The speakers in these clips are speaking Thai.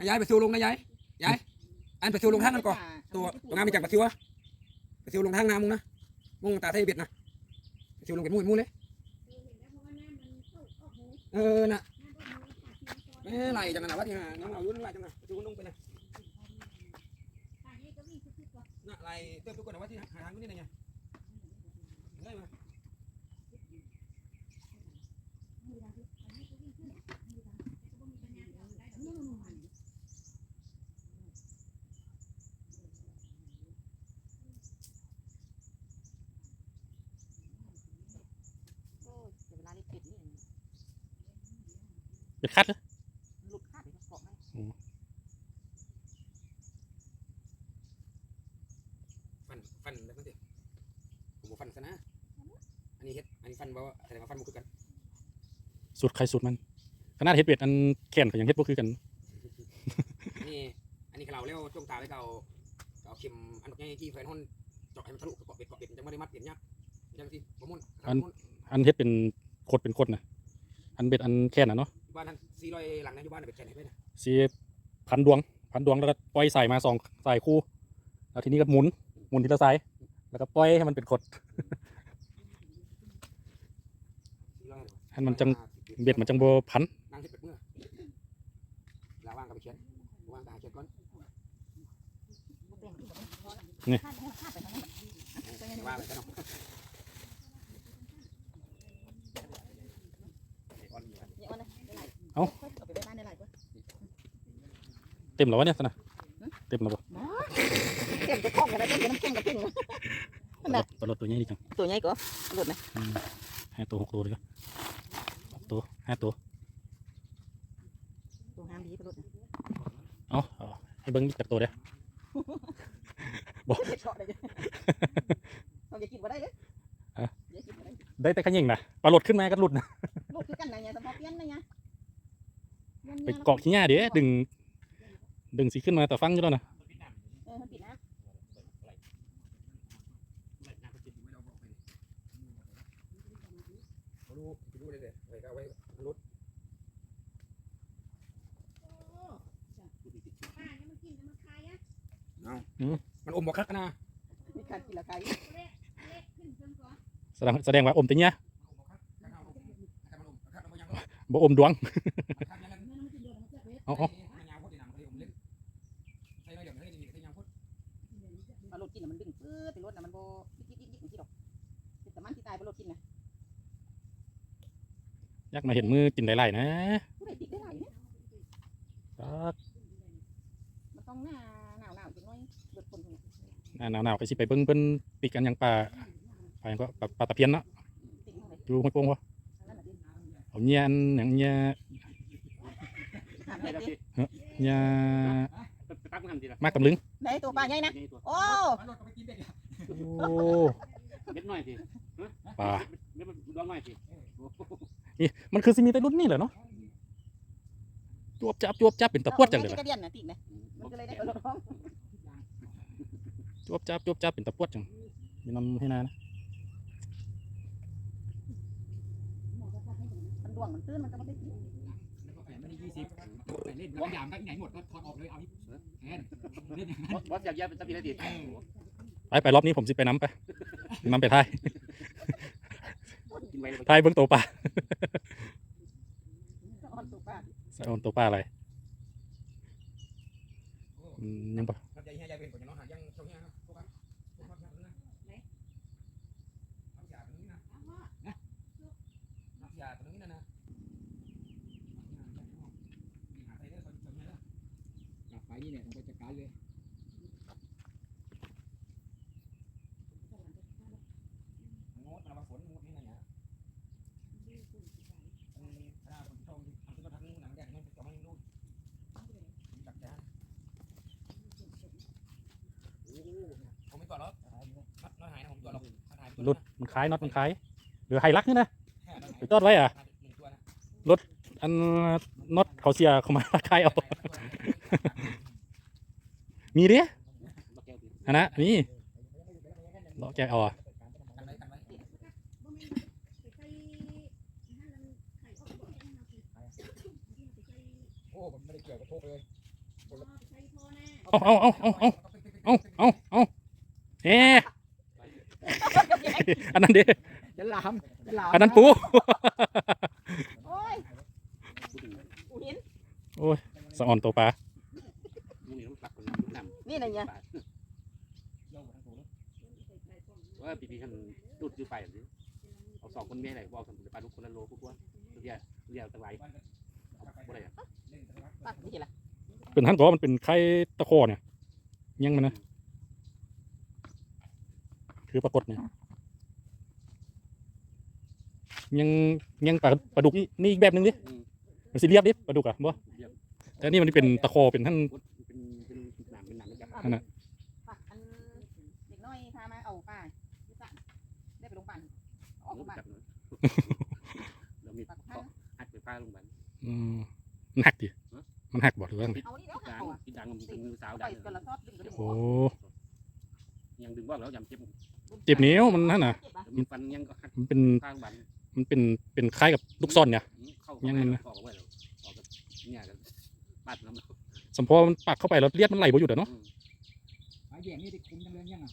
นะยายไปซิวลงนะยายยายอันไปซิวลงทางกันก่อนตัวตัวงานไปจากไปซิวอะไปซิวลงทางน้ำมึงนะมึงตาไทยเบ็ดนะไปซิวลงเป็นมูมูเลยเออน่ะไม่ไหลจังนะวะที่หาน้องเอาอยู่นั่นไหลจังนะไปซิวลงไปนะน่ะไหลเติมทุกคนนะวะที่หาทางนี้นะไงได้มา โอ้ยเดี๋ยวเวลานี้ปิดนี่ เป็นคัดเหรอหลุดคาดไปเกาะมันฟันฟันแล้วก็สิผมบอกฟันซะนะอันนี้เฮ็ดอันนี้ฟันบ่แสดงว่าฟันมันคือกันสูตรใครสูตรมันขนาดเฮ็ดเบ็ดอันแขนก็ยังเฮ็ดบ่คือกัน นี่อันนี้เราเรียกว่าจ้วงตาไว้เก่าเอาเข็มอันนี้ที่แฟนห้นเจาะให้มันทะลุเกาะเบ็ดเกาะเบ็ดจะไม่ได้มัดเปลี่ยนยากยังที่บ่มุ่นอันเฮ็ดเป็นโคตรเป็นโคตรนะอันเบ็ดอันแขนน่ะเนาะ บ้านนั้นสี่ร้อยหลังนะอยู่บ้านเบ็ดแค่ไหนไปนะสิพันดวง พันดวงแล้วก็ปล่อยใส่มาสองใส่คู่ แล้วทีนี้ก็หมุน หมุนทีละสาย แล้วก็ปล่อยให้มันเป็นขดสี่ร้อยให้มันจังเบ็ดมันจังบ่พันนั่งที่เป็ดเมื่อลาว่างกับไปเขียนว่างกับหาเขียนก่อนบ่เป็นที่แบบพอแล้วนี่คาดให้คาดไปทางนั้นว่าไปซะเนาะ เนี่ยเอานะได้หลาย เอ้าเอาไปไว้บ้านได้หลายกว่าเต็มแล้ววะเนี่ยสนะเต็มแล้วบ่เต็มจะคล้องกันแล้วเต็มจะน้ำแข็งกับตึ้งนะปลาลดตัวใหญ่ดีจังตัวใหญ่ก็หลุดนะอืมห้าตัวหกตัวเลยก็หกตัวห้าตัวตัวห้ามดีไปหลุดนะเอาเอาให้เบิ้งอีกจักตัวเด้อเด็ดเฉาะได้เลยเราอย่ากินบ่ได้เลยอะอย่ากินบ่ได้ได้แต่ขยิ่งนะปลาลดขึ้นมาก็หลุดนะ หลุดคือกันนะเนี่ยสมพอเปลี่ยนนะเนี่ย เนี่ยไปเกาะขี้หญ้าเด้อดึง ดึงสีขึ้นมาแต่ฟังอยู่แล้วนะเออมันปิดนะเขารู้รู้เลยเลยไว้ก็เอาไว้รถเอามันอมบ่คักนะมีการกินละคายแสดงแสดงว่าอมแตัวเนี้ยมันอมคักมันอมคักมันยังบ่อมดวงคักยังนั้น เอาเอามันยาวโคตรดีนะมันเลยอมเล่นใช่ไหมเดี๋ยมันให้ดีใช่ยังโคตรมาหลุดกินน่ะมันดึงปื้อไปรถน่ะมันโบยิกยิกยิกยิกที่ดอกแต่มันที่ตายไปรถกินนะอยากมาเห็นมือกินหลายๆนะผู้ใดติดได้หลายเนี่ยครับมันต้องหน้าหนาวหนาวจังน้อยเบิดคนคนน่ะหน้าหนาวๆไปสิไปเบิ้งเพิ่นปีกันหยังปลาปลาหยังก็ปลาปลาตะเพียนเนาะติดเท่าไหร่อยู่ฮ่องกงวะเอาเนียนหยังเนีย หาไม่ได้เนียตักมันดีละมากตำลึงได้ตัวปลาใหญ่นะ นี่ตัวโอ้มันรถก็ไปกินเด็กโอ้เม็ดน้อยสิปลาเม็ดมันดองน้อยสินี่มันคือสิมีแต่รุ่นนี้แหละเนาะจวบจับจวบจับเป็นตะพวดจังเลยกล่ะระเดียนนะติดนะมันก็เลยได้กระโดดร้องจวบจับจวบจับเป็นตะพวดจังมีน้ำให้นานะมันด่วงมันตื้นมันก็ไม่ได้กินไม่ได้ ยี่สิบเล่นวางยามได้ไหนหมดก็ถอดออกเลยเอาแทนเล่นอย่างนั้นบอสอยากย้ายเป็นตะพีละดิไปไปรอบนี้ผมสิไปน้ำไปน้ำไปทายกินไปเลยทายเบิ้งตัวปลาอ่อนตัวปลาใส่โอนตัวปลาอะไรอืมยังปะ มันรุดมันคล้ายน็อตมันคล้ายหรือไฮรักนี่นะหรือจอดไว้อะรถอันน็อตเขาเสียเขามาคล้ายเอา มีเด้อันนะนี่ล็อแกเอาอะเอาเอาเอาเอาเอาเอาเอาเอ๊ะ อันนั้นเด้จะลามจะลามอันนั้นปูโอ้ยกูเห็นสะออนตัวปลามึงนี่ต้องปรับคนน้ำนี่นะเนี่ยว่าปีปีท่านดูดซื้อไปหรือเอาสองคนแม่ไหนบอกสมมติปลาลูกคนละโลพวกว่าเรียเรียตะไลเอาอะไรอะปักนี่เห็นละเป็นท่านบอกว่ามันเป็นไข่ตะโคเนี่ยยังมันนะคือปรากฏเนี่ย ยังยังปลาปลาดุกนี่นี่อีกแบบหนึงดิมันสิเรียบดิปลาดุกอะบ่แต่นี่มันเป็นตะโคเป็นท่านเป็นเป็นหนามเป็นหนามนะครับอันนั้นปักอันเด็กน้อยพามาเอาป้าที่สั่นได้ไปโรงพยาบาลออกโรงพยาบาลจับเนาะเรามีปักท่านหักไปป้าลงไปอืมมันหักดิมันหักบ่หรือว่าไงเอานี่เดี๋ยวดัหางอะที่ดังมันเป็นมือสาวไปดังกันละซอดดึงกระดิ่งโอ้ยังดึงว่าแล้วยำเจ็บเจ็บนิ้วมันนั่นน่ะ เจ็บปะมีฟันยังก็หักมันเป็น ข้างบันมัน เป็นเป็นคล้ายกับลูกซ่อนเนี่ยเข้ายังไงนะออกไว้แล้วออกกับเนี่ยกันปัดน้ำสมพอมันปักเข้าไปแล้วเลือดมันไหลบ่หยุดอะเนาะหายแย่นี่ได้คุ้มจังเลยยังอะ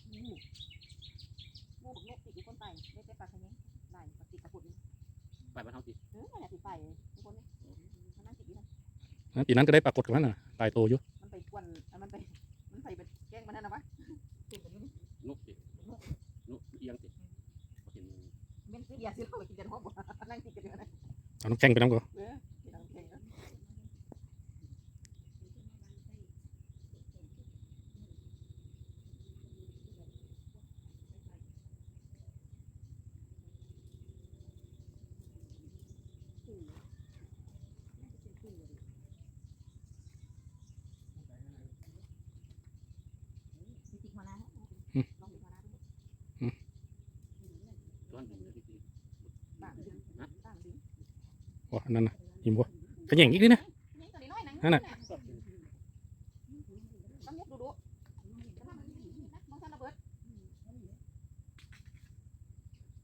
งูบักนกติดอยู่คนไปไม่ใช่ปลาขมิ้นได้ปลาติดตะกุดนี่ปัดมันเท่าที่เออเนี่ยติดไปทุกคนนี่มันนั่งติดอยู่นะนะปีนั้นก็ได้ปรากฏกับมันน่ะตายโตอยู่มันไปกวนมันไปมันไปเป็นแกล้งมันนั่นนะวะติดแบบนี้ นกสินกเอียงสิเห็น เม่นซื้อยาซื้อเข้าไปกินกันหอบนั่งติดกันอยู่นะ เอา น้ำแข็งไปน้ำก่ออกิน นั่นน่ะยิ้มบ่ขย่งอีกดินะนั่นน่ะ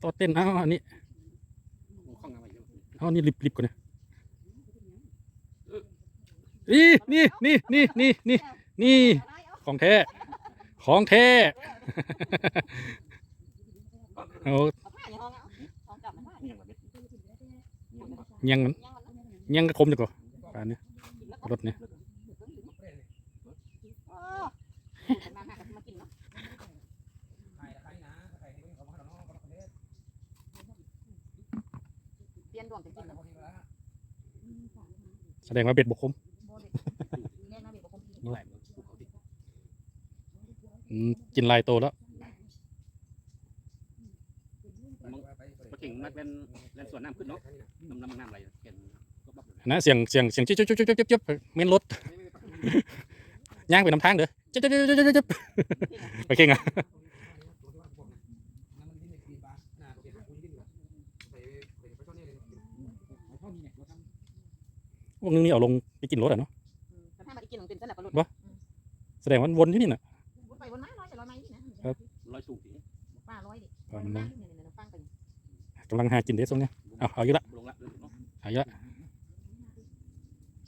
ต่อเต้นนะอันนี้เอานี่ริบๆก่อนนะนี่ยนี่นี่นี่นี่นี่นี่ของแท้ ของแท้ โอ้ ยังยังก็คมอยู่ก่อปานี่รถเนี่ยแสดงว่าเบ็ดบกคมกินลายโตแล้ว ปลาเข่งนักเล่นเล่นสวนน้ำขึ้นเนาะน้ำน้ำน้ำไหลเห็นก็บับนะเสียงเสียงเสียงจิ๊บจิ๊บจิ๊บจิ๊บจิ๊บจิ๊บเม่นรถย่างไปน้ำทางเด้อจิ๊บจิ๊บจิ๊บจิ๊บจิ๊บไปเก่งอะนั่นมันดิ้นในปีบ้าน่าเปลี่ยนคุณดิ้นแบบไปไปไปช่อนนี่เลยเอาเท่านี้เนี่ยเราทำพวกนึงนี่เอาลงไปกินรถอะเนาะแต่ถ้ามาได้กินของเป็นสนับปะลุดแสดงว่าวนที่นี่น่ะวนไปวนมาร้อยจะร้อยไม้นี่นะร้อยสูงสิป้าร้อยดิอ่ามันมันนั่งำลังหากินเด็ดส้งเนี้ยเอาเอาอยู่ละเอาอยู่ละ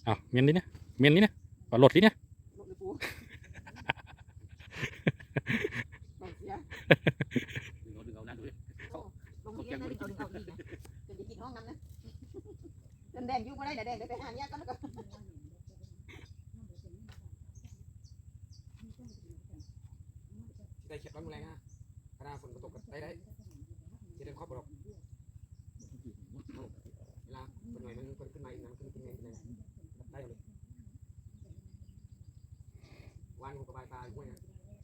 เอาเมียนนี้เนี่ยเมียนนี้เนี่ยปลาหลดนี้เนี่ยแดงยุ่งมาได้แดงไปหาเนี่ยก็แล้วก็ได้เข็บร้อนแรงฮะกระดาฝนกระตกได้ได้จะเดินครอบครัว ลาเป็นหน่อยมันขึ้นมาอีกนะขึ้นขึ้นเองเลยได้เลยวันผมกระบายปลาห้วยนะ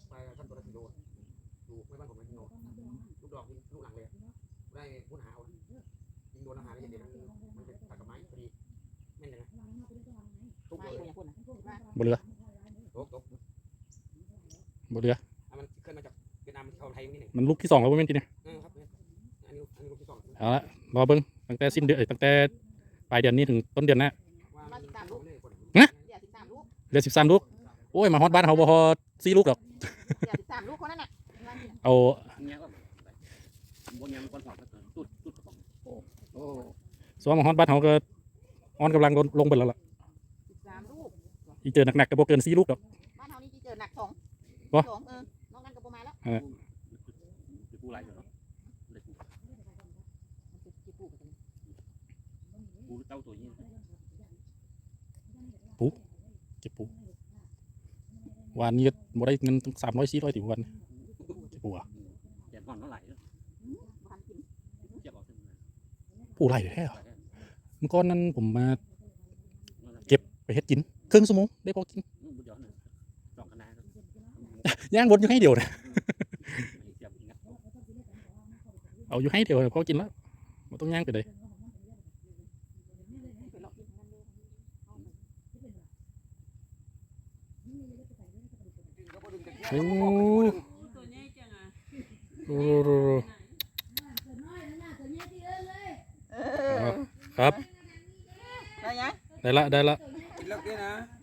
ปลาท่านตัวละกิโลดูไม่บ้านผมเป็นกิโลลูกดอกลูกหลังเลยได้พุ้นหาวยิงโดนอาหารเลยเดี๋ยวมันมันเป็นตัดกับไม้พอดีแม่นยังไงทุกไม่เลยอย่าพูดนะว่าบนเรือตกตกบนเรือมันขึ้นมาจากเวียดนามเข้าไทยนี่เองมันลูกที่สองแล้วเว้ยทีเนี่ยเออครับอันนี้อันนี้ลูกที่สองเอาละรอเบิ้งตั้งแต่สิ้นเดือนเอ้ยตั้งแต่ ปลายเดือนนี้ถึงต้นเดือนหน้าว่ามันตามลูกเลยคนเดี๋ยวสิบสามลูกเหลือสิบสามลูก โอ้ยมาฮอดบ้านเขาบ่ฮอดสี่ลูกดอก เดี๋ยวสิบสามลูกคนนั้นน่ะเอาเนี่ยก็บนเนี่ยมันก้อนหอดตุดตุดกระป๋องโอ้สวมมาฮอดบ้านเขาก็ออนกำลังลงลงไปแล้วล่ะสิบสามลูกอีเจอหนักๆก็บ่เกิน4ลูกดอกบ้านเฮานี่ที่เจอหนักสองวะสองเออนอกนั้นก็บ่มาแล้ว คือกูหลายเนาะเลยกู มันคือกี่ปูกัน กู เต้าตัวนี้เก็บปูวันนี้ก็บ่ได้เงินตั้ง300 400ติวันเก็บปูอะแกนห่อนเท่าไหร่เนาะบ้านกินเจ็บเอาเส้นปูไหลแท้อะเมื่อก่อนนั้นผมมาไปเฮ็ดกินครึ่งชั่วโมงได้พอกินบุญย้อนเลยสองคณะย่างบนอยู่ให้เดียวนะเสียบงัดเอาอยู่ให้เดียวพอกินแล้วบ่ต้องย่างไปเลย ไปเลาะกินนั่นเลย โอ้หญ่จังอะโหครับ ได้ยังได้ละได้ละกินแล้วเด้นะ